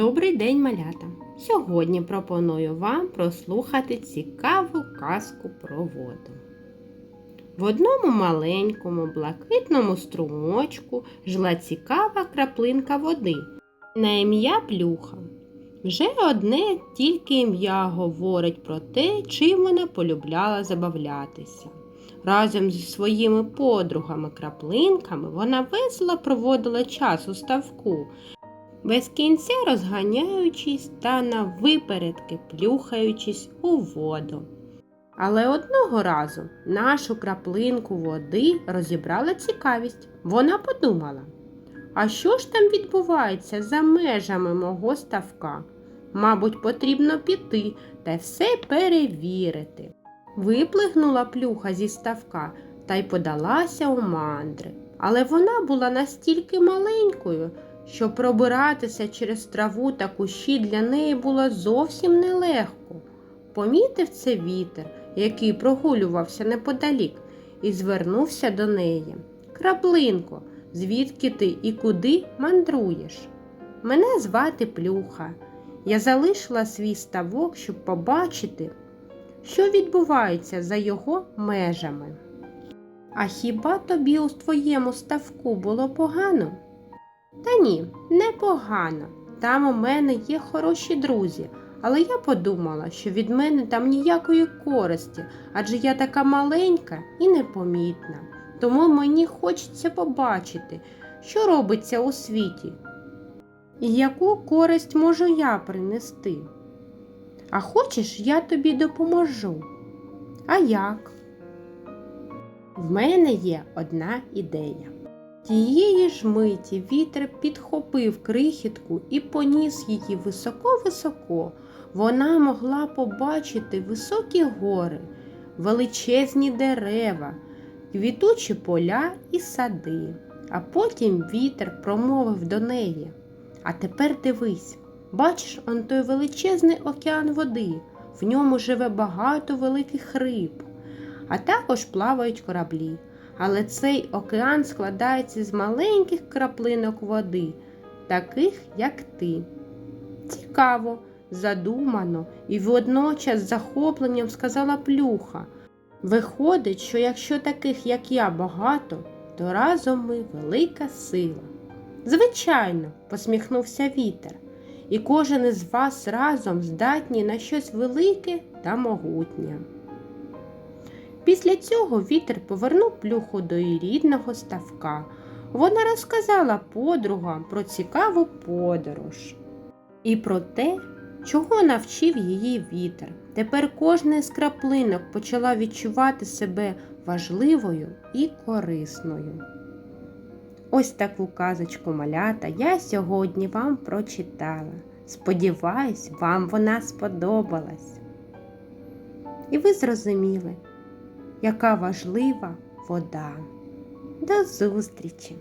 Добрий день, малята! Сьогодні пропоную вам прослухати цікаву казку про воду. В одному маленькому блакитному струмочку жила цікава краплинка води на ім'я Плюха. Вже одне тільки ім'я говорить про те, чим вона полюбляла забавлятися. Разом зі своїми подругами-краплинками вона весело проводила час у ставку, без кінця розганяючись та на випередки плюхаючись у воду. Але одного разу нашу краплинку води розібрала цікавість. Вона подумала, а що ж там відбувається за межами мого ставка? Мабуть, потрібно піти та все перевірити. Виплигнула плюха зі ставка та й подалася у мандри. Але вона була настільки маленькою, що пробиратися через траву та кущі для неї було зовсім нелегко. Помітив це вітер, який прогулювався неподалік, і звернувся до неї. Краплинко, звідки ти і куди мандруєш? Мене звати Плюха. Я залишила свій ставок, щоб побачити, що відбувається за його межами. А хіба тобі у твоєму ставку було погано? Та ні, непогано. Там у мене є хороші друзі, але я подумала, що від мене там ніякої користі, адже я така маленька і непомітна. Тому мені хочеться побачити, що робиться у світі. І яку користь можу я принести? А хочеш, я тобі допоможу? А як? В мене є одна ідея. Тієї ж миті вітер підхопив крихітку і поніс її високо-високо. Вона могла побачити високі гори, величезні дерева, квітучі поля і сади. А потім вітер промовив до неї. А тепер дивись, бачиш он той величезний океан води, в ньому живе багато великих риб, а також плавають кораблі. Але цей океан складається з маленьких краплинок води, таких, як ти. Цікаво, задумано і водночас з захопленням сказала плюха. Виходить, що якщо таких, як я, багато, то разом ми велика сила. Звичайно, посміхнувся вітер, і кожен із вас разом здатні на щось велике та могутнє. Після цього вітер повернув плюху до її рідного ставка. Вона розказала подругам про цікаву подорож і про те, чого навчив її вітер. Тепер кожна з краплинок почала відчувати себе важливою і корисною. Ось таку казочку малята я сьогодні вам прочитала. Сподіваюсь, вам вона сподобалась. І ви зрозуміли, яка важлива вода. До зустрічі!